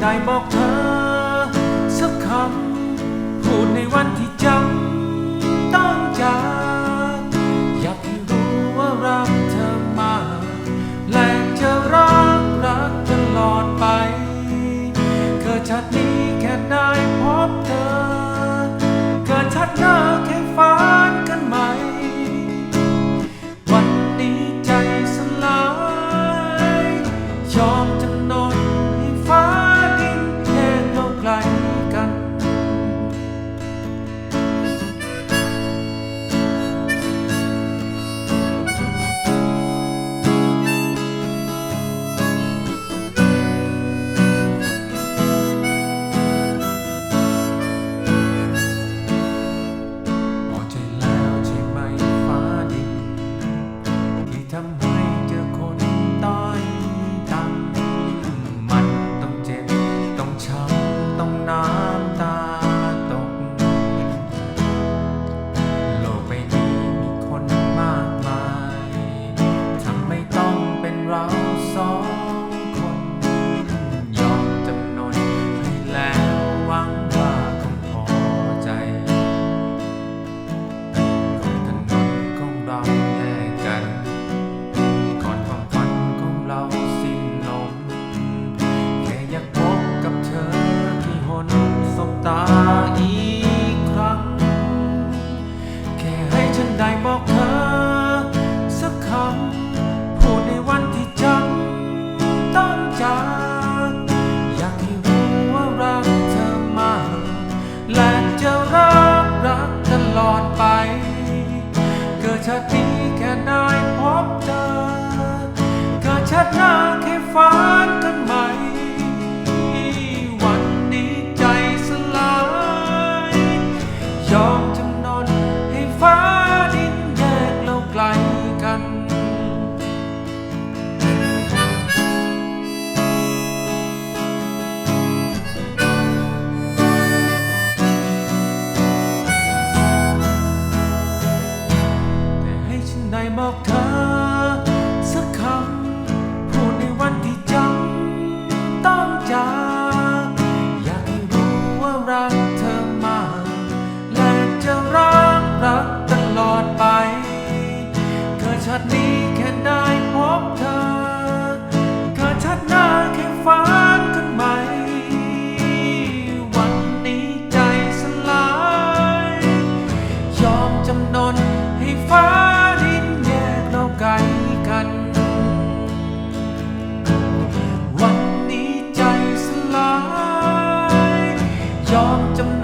ได้บอกเธอ สักคำ พูดในวันที่จำต้องจากอยากให้รู้ว่ารักเธอมากและจะรักรักตลอดไป เกิดชาตินี้แค่ได้พบเธอ เกิดชาติหน้าแค่ฝัน อดไป เกิดชาตินี้แค่ได้พบเธอ เกิดชาติหน้าแค่ฝันกัน นนให้ฟ้าดินแยกเราไกลกัน วันนี้ใจสลาย ยอมจำ